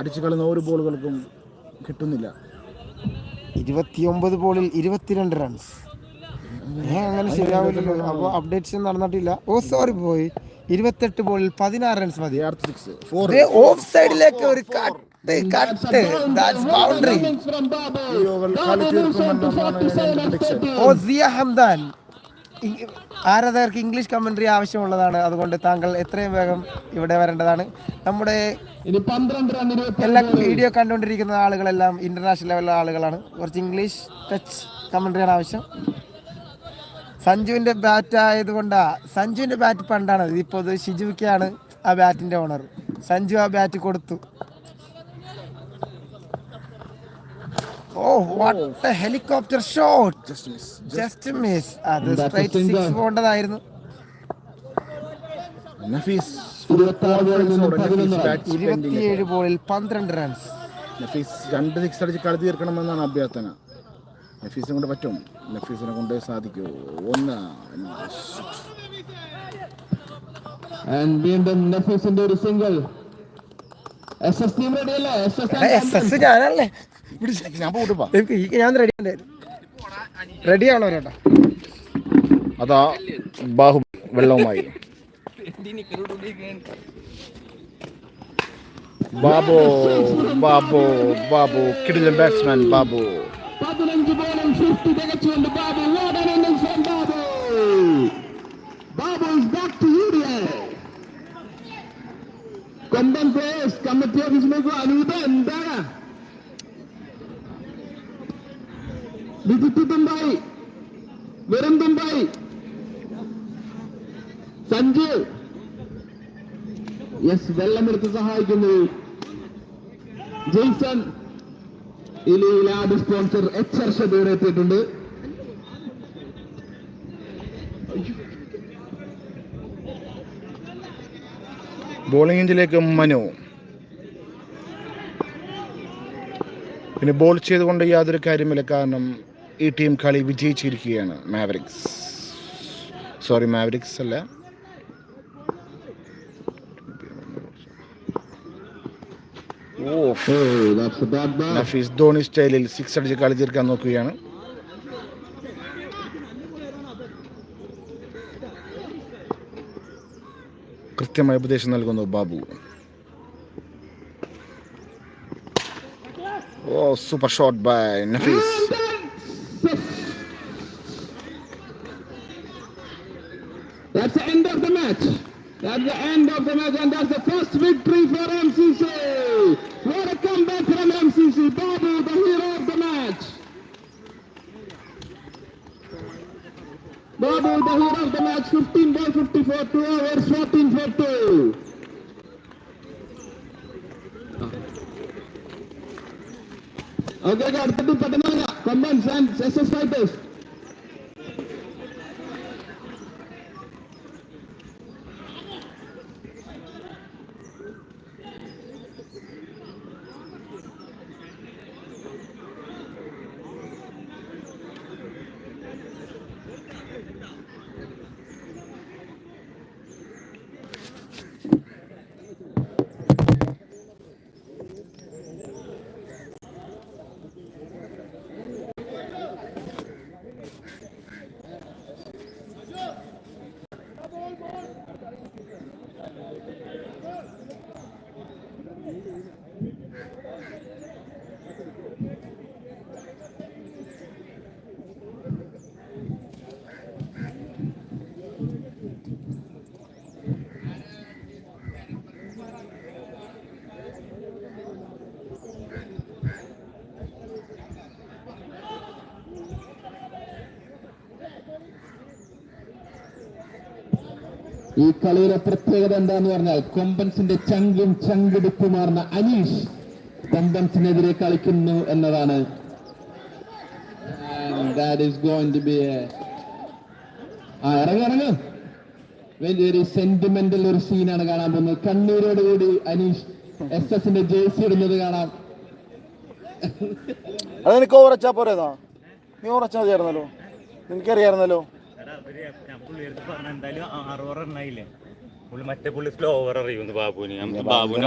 അടിച്ചു കളയുന്ന ഒരു ബോളുകൾക്കും കിട്ടുന്നില്ല. ഇരുപത്തിയൊമ്പത് ബോളിൽ ഇരുപത്തിരണ്ട് റൺസ് അങ്ങനെ ശരിയാവില്ലല്ലോ. അപ്പോൾ അപ്ഡേറ്റ്സ് നടന്നിട്ടില്ല. ഓ സോറി പോയി ഇരുപത്തെട്ട് ബോളിൽ പതിനാറ് റൺസ് മതി. സിക്സ് ഫോർ ഓഫ് സൈഡിലേക്ക് ഒരു cut cut that's boundary oh Ziya Hamdan. ആരാധകർക്ക് ഇംഗ്ലീഷ് കമന്ററി ആവശ്യമുള്ളതാണ്. അതുകൊണ്ട് താങ്കൾ എത്രയും വേഗം ഇവിടെ വരേണ്ടതാണ്. നമ്മുടെ എല്ലാ വീഡിയോ കണ്ടുകൊണ്ടിരിക്കുന്ന ആളുകളെല്ലാം ഇന്റർനാഷണൽ ലെവലിലെ ആളുകളാണ്. കുറച്ച് ഇംഗ്ലീഷ് ടച്ച് കമന്ററിയാണ് ആവശ്യം. സഞ്ജുവിന്റെ ബാറ്റ് ആയതുകൊണ്ടാ സഞ്ജുവിന്റെ ബാറ്റ് പണ്ടാണ്. ഇതിപ്പോൾ ഇത് ഷിജുവിക്കാണ് ആ ബാറ്റിന്റെ ഓണർ സഞ്ജു ആ ബാറ്റ് കൊടുത്തു. ഓ what helicopter shot Just miss. Just miss അത് സ്ട്രൈറ്റ്. സിക്സ് പോകേണ്ടതായിരുന്നു നഫീസ് ഇരുപത്തിയേഴ് ബോളിൽ പന്ത്രണ്ട് റൺസ് നഫീസ് രണ്ട് സിക്സ് അടിച്ച് കളി തീർക്കണമെന്നാണ് അഭ്യർത്ഥന. നഫീസിനെ കൊണ്ട് പറ്റും. നഫീസിനെ കൊണ്ട് സാധിക്കൂ. ഒന്ന്. വീണ്ടും നഫീസിന്റെ ഒരു single yes yes team ready yes yes yes ഞാനല്ലേ ഞാൻ പോട്ടുപ്പാ എനിക്ക് ഈ- ഞാൻ റെഡി റെഡിയാണോ ചേട്ടാ? അതാ ബാഹു വെള്ളവുമായി. ബാബു ബാബു ബാബു കിടിലൻ ബാറ്റ്സ്മാൻ ബാബു. പതിനഞ്ച് ബോളും ഫിഫ്റ്റി തികച്ചുകൊണ്ട് ബാബു വാടൻ innings from Babu. Babu is back to UDI. Komban players committee ഓഫീസിലേക്ക് അനൂപ എന്താണ്? വിജിത്ത് തുമ്പായി. വെറും തുമ്പായി. സഞ്ജു. യെസ് വെള്ളമെടുത്ത് സഹായിക്കുന്നു. ജെയ്സൺ. ഇനി ലാബ് സ്പോൺസർ എച്ച് ഹർഷദ് എത്തിയിട്ടുണ്ട്. ബോളിംഗ് മനു. പിന്നെ ബോൾ ചെയ്തുകൊണ്ട് യാതൊരു കാര്യമില്ല. കാരണം ഈ ടീം കളി വിജയിച്ചിരിക്കുകയാണ് മാവറിക്സ് സോറി മാവറിക്സ് അല്ല. ഓ Oh, നഫീസ് ധോണി സ്റ്റൈലിൽ സിക്സ് അടിച്ച് കളി തീർക്കാൻ നോക്കുകയാണ്. കൃത്യമായ ഉപദേശം നൽകുന്നു Babu. Oh super shot by Nafees at the end of the match, and that's the first victory for MCC. What a comeback from MCC. Babu, the hero of the match. Babu, the hero of the match, 15 by 54, 2 hours, 14 for 2. Okay, got 13 Patanaga, combined and SS fighters. ഈ കളിയിലെ പ്രത്യേകത എന്താന്ന് പറഞ്ഞാൽ കൊമ്പൻസിന്റെ ചങ്കും ചങ്കെടുപ്പുമാർന്ന അനീഷ് കൊമ്പൻസിനെതിരെ കളിക്കുന്നു എന്നതാണ്. That is going to be very sentimental ഒരു സീനാണ് കാണാൻ പോകുന്നത്. കണ്ണീരോടുകൂടി അനീഷ് എസ് എസിന്റെ ജേഴ്സി ഇടുന്നത് കാണാം. അത് നിനക്ക് ഓവറച്ചാ പോരേതാ? നീ ഓവറച്ചാ ചേർന്നല്ലോ നിനക്കറിയായിരുന്നല്ലോ. അവർ ഞാൻ പുള്ളിയെടുത്ത് പറഞ്ഞ എന്തായാലും ആറ് ഓവർ പുള്ളി മറ്റേ പുള്ളി സ്ലോ ഓവർ അറിയുന്നു ബാബുവിന് ബാബുവിന്